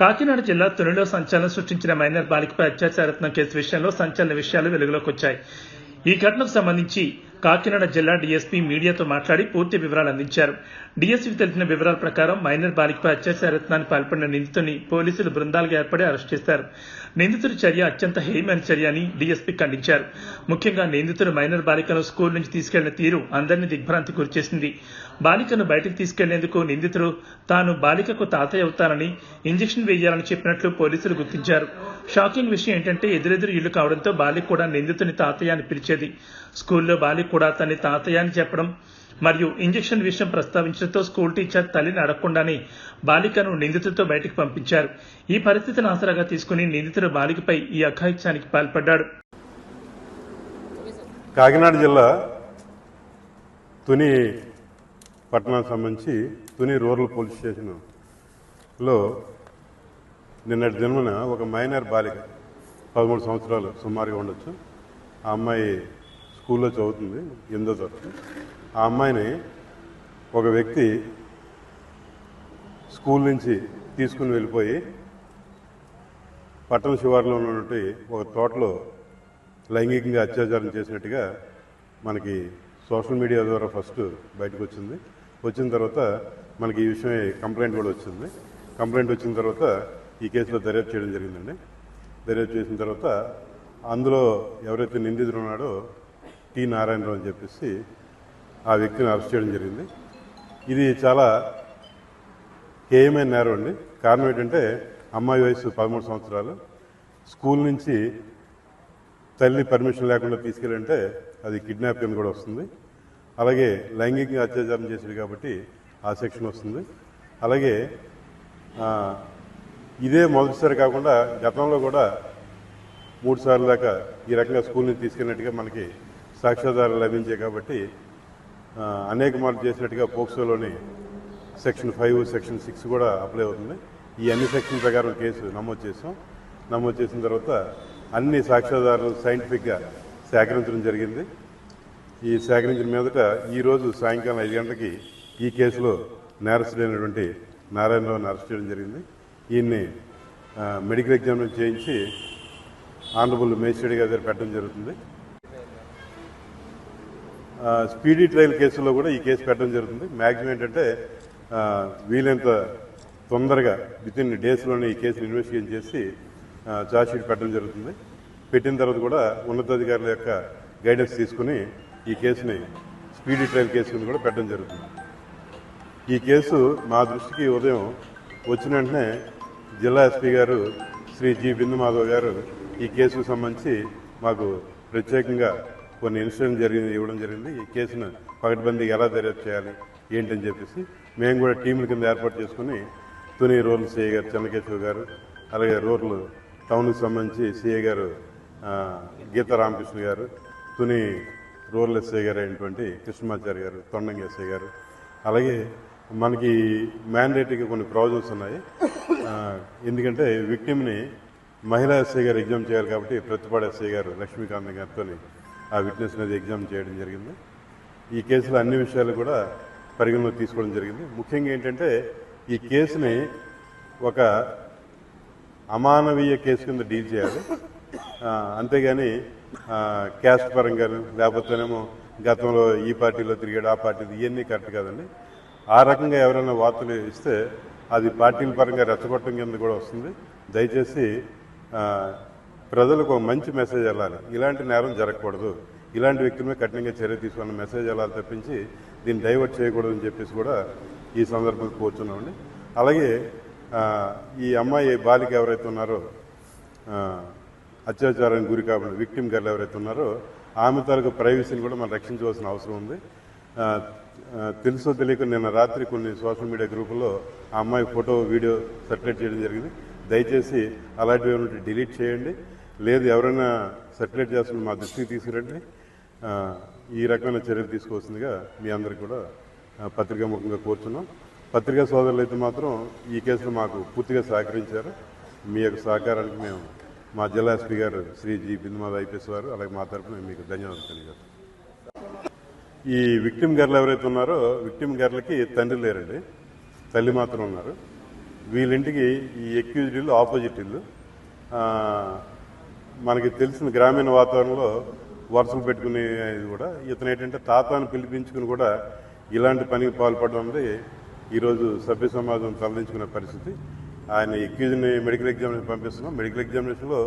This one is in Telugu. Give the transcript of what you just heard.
కాకినాడ జిల్లా తునిలో సంచలనం సృష్టించిన మైనర్ బాలికపై అత్యాచారత్నం కేసు విషయంలో సంచలన విషయాలు వెలుగులోకి వచ్చాయి. ఈ ఘటనకు సంబంధించి కాకినాడ జిల్లా డీఎస్పీ మీడియాతో మాట్లాడి పూర్తి వివరాలు అందించారు. డీఎస్పీ తెలిపిన వివరాల ప్రకారం మైనర్ బాలికపై అత్యాచారత్నానికి పాల్పడిన నిందితుని పోలీసులు బృందాలుగా ఏర్పడి అరెస్ట్ చేశారు నిందితుడి చర్య అత్యంత హేయమైన చర్య అని డీఎస్పీ ఖండించారు. ముఖ్యంగా నిందితుడు మైనర్ బాలికను స్కూల్ నుంచి తీసుకెళ్ళిన తీరు అందరినీ దిగ్భ్రాంతి గురిచేసింది బాలికను బయటకు తీసుకెళ్ళేందుకు నిందితుడు తాను బాలికకు తాతయ్య అవుతానని ఇంజెక్షన్ వేయాలని చెప్పినట్లు పోలీసులు గుర్తించారు. షాకింగ్ విషయం ఏంటంటే ఎదురెదురు ఇల్లు కావడంతో బాలిక కూడా నిందితుని తాతయ్య అని పిలిచేది. స్కూల్లో బాలిక కూడా తన తాతయ్య అని చెప్పడం మరియు ఇంజెక్షన్ విషయం ప్రస్తావించడంతో స్కూల్ టీచర్ తల్లిని అడగకుండానే బాలికను నిందితుడితో బయటకు పంపించారు. ఈ పరిస్థితిని ఆసరాగా తీసుకుని నిందితుడు బాలికపై ఈ అఘాయిత్యానికి పాల్పడ్డాడు. కాకినాడ జిల్లా తుని పట్టణానికి సంబంధించి తుని రూరల్ పోలీస్ స్టేషన్లో నిన్నటి జన్మన ఒక మైనర్ బాలిక పదమూడు సంవత్సరాలు సుమారుగా ఉండొచ్చు. ఆ అమ్మాయి స్కూల్లో చదువుతుంది ఎనిమిదో తరగతి ఆ అమ్మాయిని ఒక వ్యక్తి స్కూల్ నుంచి తీసుకుని వెళ్ళిపోయి పట్టణ శివారులో ఉన్నటువంటి ఒక తోటలో లైంగికంగా అత్యాచారం చేసినట్టుగా మనకి సోషల్ మీడియా ద్వారా ఫస్ట్ బయటకు వచ్చింది. వచ్చిన తర్వాత మనకి ఈ విషయం కంప్లైంట్ కూడా వచ్చింది. కంప్లైంట్ వచ్చిన తర్వాత ఈ కేసులో దర్యాప్తు చేయడం జరిగిందండి. దర్యాప్తు చేసిన తర్వాత అందులో ఎవరైతే నిందితుడు ఉన్నాడో టి నారాయణరావు అని చెప్పేసి ఆ వ్యక్తిని అరెస్ట్ చేయడం జరిగింది. ఇది చాలా హేయమైన నేరం అండి. కారణం ఏంటంటే అమ్మాయి వయసు పదమూడు సంవత్సరాలు. స్కూల్ నుంచి తల్లి పర్మిషన్ లేకుండా తీసుకెళ్ళంటే అది కిడ్నాప్ కింద కూడా వస్తుంది. అలాగే లైంగికంగా అత్యాచారం చేసేది కాబట్టి ఆ సెక్షన్ వస్తుంది. అలాగే ఇదే మొదటిసారి కాకుండా గతంలో కూడా మూడు సార్లు దాకా ఈ రకంగా స్కూల్ నుంచి తీసుకెళ్ళినట్టుగా మనకి సాక్ష్యాధారాలు లభించాయి కాబట్టి అనేక మార్లు చేసినట్టుగా పోక్సోలోని సెక్షన్ ఫైవ్ సెక్షన్ సిక్స్ కూడా అప్లై అవుతుంది. ఈ అన్ని సెక్షన్ ప్రకారం కేసు నమోదు చేసాం. నమోదు చేసిన తర్వాత అన్ని సాక్ష్యాధారాలు సైంటిఫిక్గా సేకరించడం జరిగింది. ఈ సేకరించిన మీదట ఈరోజు సాయంకాలం ఐదు గంటలకి ఈ కేసులో నేరస్తుడైనటువంటి నారాయణరావుని అరెస్ట్ చేయడం జరిగింది. ఈయన్ని మెడికల్ ఎగ్జామినేషన్ చేయించి ఆనరబుల్ మేజిస్ట్రేట్ గారి దగ్గర పెట్టడం జరుగుతుంది. స్పీడీ ట్రయల్ కేసులో కూడా ఈ కేసు పెట్టడం జరుగుతుంది. మ్యాక్సిమం ఏంటంటే వీలైనంత తొందరగా విత్ ఇన్ డేస్లోనే ఈ కేసును ఇన్వెస్టిగేట్ చేసి ఛార్జ్ షీట్ పెట్టడం జరుగుతుంది. పెట్టిన తర్వాత కూడా ఉన్నతాధికారుల యొక్క గైడెన్స్ తీసుకుని ఈ కేసుని స్పీడీ ట్రయల్ కేసు కింద కూడా పెట్టడం జరుగుతుంది. ఈ కేసు మా దృష్టికి ఉదయం వచ్చిన వెంటనే జిల్లా ఎస్పీ గారు శ్రీ జి బిందు మాధవ్ గారు ఈ కేసుకు సంబంధించి మాకు ప్రత్యేకంగా కొన్ని ఇన్సిడెంట్ జరిగింది ఇవ్వడం జరిగింది. ఈ కేసును పకడ్బందీగా ఎలా దర్యాప్తు చేయాలి ఏంటని చెప్పేసి మేము కూడా టీముల కింద ఏర్పాటు చేసుకుని తుని రూరల్ సిఐ గారు చంద్రకేశ్వర్ గారు అలాగే రూరల్ టౌన్కి సంబంధించి సిఐ గారు గీతా రామకృష్ణ గారు తుని రూరల్ ఎస్ఐ గారు అయినటువంటి కృష్ణమాచారి గారు తొండంగి ఎస్ఐ గారు అలాగే మనకి మ్యాండేట్కి కొన్ని ప్రావిజన్స్ ఉన్నాయి. ఎందుకంటే విక్టిమ్ని మహిళా ఎస్ఐ గారు ఎగ్జామ్ చేయాలి కాబట్టి ప్రతిపాడు ఎస్ఐ గారు లక్ష్మీకాంత్ గారితో ఆ విట్నెస్ అనేది ఎగ్జామ్ చేయడం జరిగింది. ఈ కేసులో అన్ని విషయాలు కూడా పరిగణలోకి తీసుకోవడం జరిగింది. ముఖ్యంగా ఏంటంటే ఈ కేసుని ఒక అమానవీయ కేసు కింద డీల్ చేయాలి. అంతేగాని క్యాస్ట్ పరంగా లేకపోతేనేమో గతంలో ఈ పార్టీలో తిరిగాడు ఆ పార్టీ ఇవన్నీ కరెక్ట్ కాదండి. ఆ రకంగా ఎవరైనా వార్తలు ఇస్తే అది పార్టీల పరంగా రెచ్చగొట్టడం కింద కూడా వస్తుంది. దయచేసి ప్రజలకు ఒక మంచి మెసేజ్ వెళ్ళాలి. ఇలాంటి నేరం జరగకూడదు. ఇలాంటి వ్యక్తుల మీద కఠినంగా చర్య తీసుకున్న మెసేజ్ వెళ్ళాలి తప్పించి దీన్ని డైవర్ట్ చేయకూడదని చెప్పేసి కూడా ఈ సందర్భంగా కోరుతున్నామండి అలాగే ఈ అమ్మాయి బాలిక ఎవరైతే ఉన్నారో అత్యాచారానికి గురి కాబట్టి విక్టిమ్ గర్లు ఎవరైతే ఉన్నారో ఆమె తాలూకు ప్రైవసీని కూడా మనం రక్షించవలసిన అవసరం ఉంది. తెలుసో తెలియక నిన్న రాత్రి కొన్ని సోషల్ మీడియా గ్రూపుల్లో ఆ అమ్మాయి ఫోటో వీడియో సర్క్యులేట్ చేయడం జరిగింది. దయచేసి అలాంటివి ఏమైనా డిలీట్ చేయండి. లేదు ఎవరైనా సర్క్యులేట్ చేస్తున్న మా దృష్టికి తీసుకురండి. ఈ రకమైన చర్యలు తీసుకోవాల్సిందిగా మీ అందరికి కూడా పత్రికా ముఖంగా కోరుచున్నాం. పత్రికా సోదరులు అయితే మాత్రం ఈ కేసులో మాకు పూర్తిగా సహకరించారు. మీ యొక్క సహకారానికి మేము మా జిల్లా ఎస్పీ గారు శ్రీ జి. బిందుమాధ ఐపీఎస్ వారు అలాగే మా తరఫున మీకు ధన్యవాదాలు తెలియజేస్తాం. ఈ విక్టిమ్ గర్లు ఎవరైతే ఉన్నారో విక్టిమ్ గర్లకి తండ్రి లేరండి. తల్లి మాత్రం ఉన్నారు. వీళ్ళింటికి ఈ ఎక్యూజ్డ్ ఇల్లు ఆపోజిట్ ఇల్లు. మనకి తెలిసిన గ్రామీణ వాతావరణంలో వరుసలు పెట్టుకునే ఇది కూడా. ఇతను ఏంటంటే తాతాను పిలిపించుకుని కూడా ఇలాంటి పనికి పాల్పడడం అనేది ఈరోజు సభ్య సమాజం తరలించుకునే పరిస్థితి. ఆయన ఎక్యూజ్ని మెడికల్ ఎగ్జామినేషన్ పంపిస్తున్నాం. మెడికల్ ఎగ్జామినేషన్లో